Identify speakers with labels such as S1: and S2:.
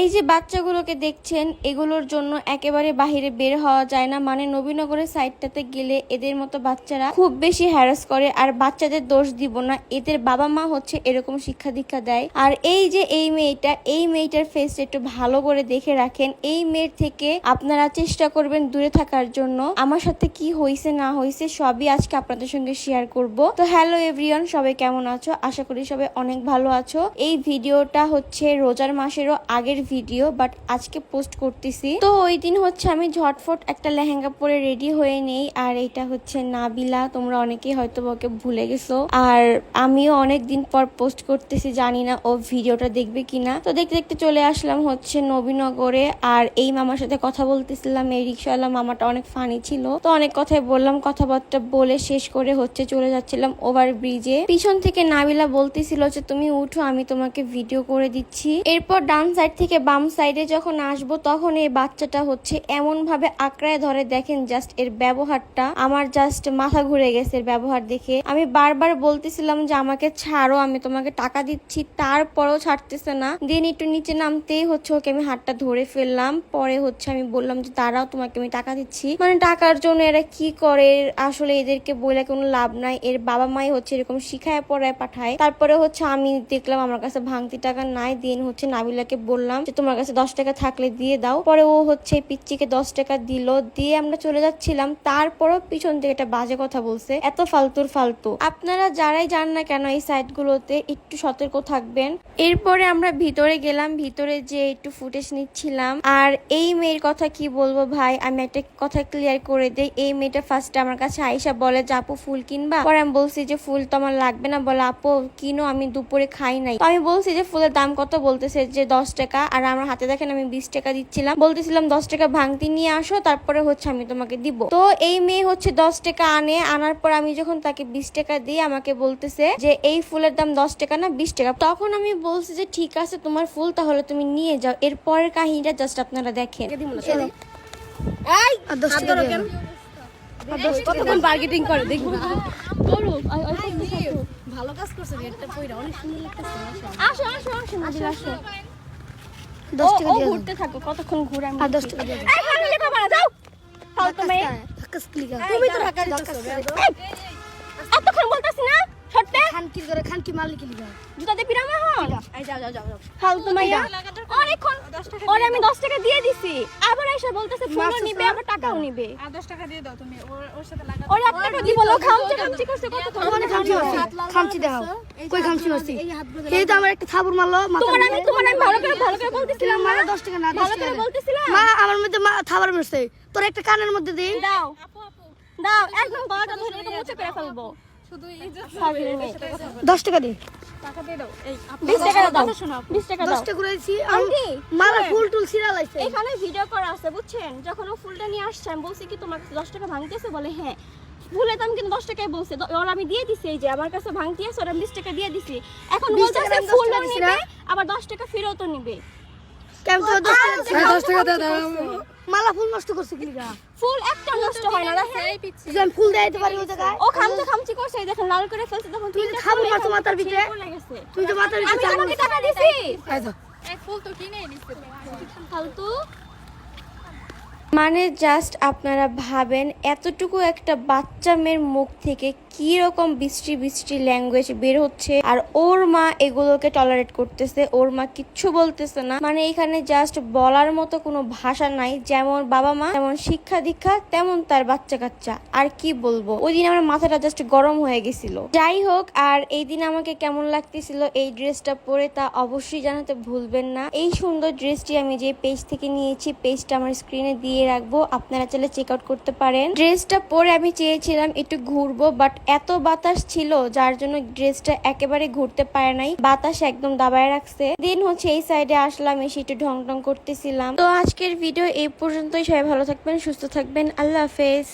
S1: এই যে বাচ্চাগুলোকে দেখছেন, এগুলোর জন্য একেবারে বাহিরে বের হওয়া যায় না। মানে নবীনগরের সাইডটাতে গেলে এদের মতো বাচ্চারা খুব বেশি হ্যারাস করে, আর বাচ্চাদের দোষ দিব না। এদের বাবা মা হচ্ছে এরকম শিক্ষা দীক্ষা দেয়। আর এই যে এই মেয়েটা, এই মেয়েটার ফেস একটু ভালো করে দেখে রাখেন। এই মেয়ের থেকে আপনারা চেষ্টা করবেন দূরে থাকার জন্য। আমার সাথে কি হয়েছে না হয়েছে সবই আজকে আপনাদের সঙ্গে শেয়ার করব। তো হ্যালো এভরিওয়ান সবাই কেমন আছো? আশা করি সবাই অনেক ভালো আছো। এই ভিডিওটা হচ্ছে রোজার মাসেরও আগের ভিডিও বাট আজকে পোস্ট করতেছি। তো ওই দিন হচ্ছে আমি ঝটফট একটা লেহেঙ্গা পরে রেডি হয়ে নেই, আর এটা হচ্ছে নাবিলা। তোমরা অনেকেই হয়তো ওকে ভুলে গেছো। আর আমিও অনেক দিন পর পোস্ট করতেছি, জানি না ও ভিডিওটা দেখবে কিনা। তো দেখতে দেখতে চলে আসলাম হচ্ছে নবীনগরে, আর এই মামার সাথে কথা বলতেছিলাম। এই রিক্সাওয়ালা মামাটা অনেক ফানি ছিল। তো অনেক কথাই বললাম, কথাবার্তা বলে শেষ করে হচ্ছে চলে যাচ্ছিলাম ওভার ব্রিজে পিছন থেকে নাবিলা বলতেছিল যে, তুমি উঠো, আমি তোমাকে ভিডিও করে দিচ্ছি। এরপর ডান সাইড থেকে বাম সাইডে যখন আসব, তখন এই বাচ্চাটা হচ্ছে এমন ভাবে আঁকড়ায় ধরে। দেখেন জাস্ট এর ব্যবহারটা। আমার জাস্ট মাথা ঘুরে গেছে এর ব্যবহার দেখে। আমি বারবার বলতেছিলাম যে, আমাকে ছাড়ো, আমি তোমাকে টাকা দিচ্ছি। তারপরেও ছাড়তেছে না। দেন একটু নিচে নামতেই হচ্ছে ওকে, আমি হাতটা ধরে ফেললাম। পরে হচ্ছে আমি বললাম যে দাঁড়াও তোমাকে আমি টাকা দিচ্ছি। মানে টাকার জন্য এরা কি করে? আসলে এদেরকে বলে কোনো লাভ নাই। এর বাবা মাই হচ্ছে এরকম শিখায় পড়ায় পাঠায়। তারপরে হচ্ছে আমি দেখলাম আমার কাছে ভাঙতি টাকা নাই। দিন হচ্ছে নাবিলাকে বললাম যে তোমার কাছে দশ টাকা থাকলে দিয়ে দাও। পরে ও হচ্ছে পিচ্চিকে দশ টাকা দিল, দিয়ে আমরা চলে যাচ্ছিলাম। তারপরও পিছন থেকে একটা বাজে কথা বলছে, এত ফালতুর ফালতু। আপনারা যারাই যান না কেন এই সাইট গুলোতে একটু সতর্ক থাকবেন। এরপরে আমরা ভিতরে গেলাম, ভিতরে যে একটু ফুটেজ নিচ্ছিলাম। আর এই মেয়ের কথা কি বলব ভাই? আমি একটা কথা ক্লিয়ার করে দেই। এই মেয়েটা ফার্স্টে আমার কাছে আইসা বলে, যে আপু ফুল কিনবা? পরে আমি বলছি যে, ফুল তো আমার লাগবে না। বলে, আপু, কিনো, আমি দুপুরে খাই নাই। আমি বলছি যে, ফুলের দাম কত? বলতেছে যে, দশ টাকা। আর আমার হাতে দেখেন আমি বিশ টাকা দিচ্ছিলাম। বলতেছিলাম দশ টাকা ভাঙতি নিয়ে আসো তারপরে হচ্ছে আমি তোমাকে দিব। তো এই মেয়ে হচ্ছে দশ টাকা আনে। আনার পর আমি যখন তাকে বিশ টাকা দিই আমাকে বলতেছে যে এই ফুলের দাম দশ টাকা না বিশ টাকা? তখন আমি বলছি যে ঠিক আছে তোমার ফুল তাহলে তুমি নিয়ে যাও। এর পরের কাহিনীটা জাস্ট আপনারা দেখেন।
S2: দশ টাকা দিয়ে।
S3: কতক্ষণ বার্গেটিং করে? দেখব।
S2: ভালো কাজ করছে এটা পয়রা অনেক সুন্দর লাগতেছে
S1: আসো আসো। আসো আসো।
S2: দশ টাকা দিয়ে।
S1: ঘুরতে থাকো কতক্ষণ ঘুরে আমি
S2: আর দশ টাকা দিয়ে
S1: এই ফালতু লেখা পড়া যাও। ফালতু মেয়ে।
S2: ধাক্কাস ক্লিকার।
S3: তুমি তো ঢাকা দিতেছো
S1: এতক্ষণ বলতাছি না সত্যি
S2: খানকির করে খানকি মালিক লিখা?
S1: জুতা দিয়ে পিরামা হন?
S3: এই যাও যাও যাও।
S1: ফালতু মাইয়া অনেকক্ষণ ওরে আমি দশ টাকা দিয়ে দিছি। আবার এসে বলতেছে ফুলও নিবে আবার টাকাও নিবে।
S3: আর দশ টাকা দিয়ে দাও তুমি ওর ওর সাথে লাগা
S1: ওরে এক টাকা দিব লো খামচে খামচে করছে কতক্ষণ
S2: তোমার খামচি খামচি দেখাও কই খামচি মারছি এই তো আমার একটা থাবুর মারলো
S1: তোমার আমি তোমার আমি ভালো করে ভালো করে বলতেছিলাম মা
S2: দশ টাকা না দশ
S1: ভালো
S2: টাকা
S1: করে বলতেছিলাম।
S2: মা আমার মধ্যে মা থাবার মারছে। তোর একটা কানের মধ্যে দেই
S1: দাও। দাও একদম গলাটা ধরে মুছে করে ফেলব।
S3: শুধু এই যে
S1: ফাজিল মেয়ে।
S2: দশ টাকা দে।
S3: টাকা দিয়ে দাও। এই আপু
S1: বিশ টাকা দাও
S3: শোনো
S1: বিশ টাকা
S2: দশ
S1: দাও
S2: টাকা করেছি
S1: আন্টি,
S2: মালা ফুল টুল সিরা লাইছে
S1: এখানে ভিডিও করা আছে বুঝছেন? যখন ও ফুলটা নিয়ে আসছে আমি বলছি কি তোমার কাছে দশ টাকা ভাঙতেছে? বলে হ্যাঁ। ফুলের দাম কিন্তু দশ টাকায় বলছে। ওর আমি দিয়ে দিছি এই যে আমার কাছে ভাঙতি আছে ওর আমি বিশ টাকা দিয়ে দিছি। এখন
S2: 20
S1: বলতেছে
S2: টাকার দাম 10
S1: ফুলও নিবে আবার দশ টাকা ফেরতও নিবে।
S2: কেমন দশ টাকা
S1: দশ টাকা
S2: মালা ফুল নষ্ট করছে কি লিগা?
S1: ফুল একটা নষ্ট হয় না
S3: এই
S2: যদি ফুল দেয় দিতে পারি ওই জায়গায়?
S1: ও খামচে খামচি করছে এই দেখেন লাল করে ফেলছে তখন
S2: তুই খাব না
S1: তো
S2: মাথার ভিতরে। তুই তো মাথার
S1: আমি
S2: ভিতরে
S1: তোমাকে টাকা দিছি।
S2: এই
S3: ফুল তো কিনে নিছে
S1: ফালতু। মানে জাস্ট আপনারা ভাবেন এতটুকু একটা বাচ্চা মেয়ের মুখ থেকে কি রকম বৃষ্টি বৃষ্টি ল্যাঙ্গুয়েজ বের হচ্ছে, আর ওর মা এগুলোকে টলারেট করতেছে, ওর মা কিচ্ছু বলতেছে না। মানে এখানে জাস্ট বলার মতো কোনো ভাষা নাই, যেমন বাবা মা তেমন শিক্ষা দীক্ষা, তেমন তার বাচ্চা কাচ্চা। আর কি বলব? ওই দিন আমার মাথাটা জাস্ট গরম হয়ে গেছিল। যাই হোক, আর এই দিন আমাকে কেমন লাগতেছিল এই ড্রেসটা পরে তা অবশ্যই জানাতে ভুলবেন না। এই সুন্দর ড্রেসটি আমি যে পেজ থেকে নিয়েছি পেজটা আমার স্ক্রিনে দিয়ে রাখব, আপনারা চাইলে চেক আউট করতে পারেন। ড্রেসটা পরে আমি চেয়েছিলাম একটু ঘুরবো বাট এত বাতাস ছিল, যার জন্য ড্রেসটা একেবারে ঘুরতে পারে নাই। বাতাস একদম দাবায় রাখছে। দিন হচ্ছে এই সাইডে আসলাম, এসে একটু ঢং ঢং করতেছিলাম। তো আজকের ভিডিও এই পর্যন্তই। সবাই ভালো থাকবেন, সুস্থ থাকবেন। আল্লাহ হাফেজ।